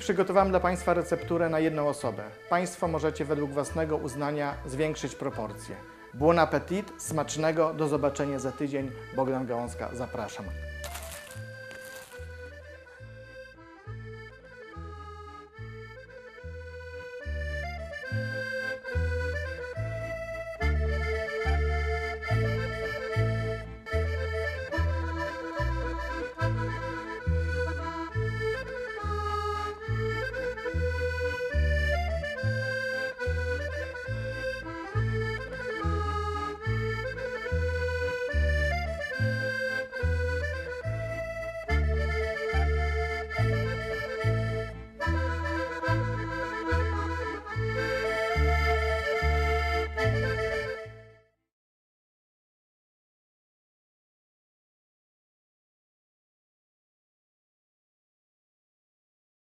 Przygotowałem dla Państwa recepturę na jedną osobę. Państwo możecie według własnego uznania zwiększyć proporcje. Bon appetit, smacznego, do zobaczenia za tydzień. Bogdan Gałązka, zapraszam.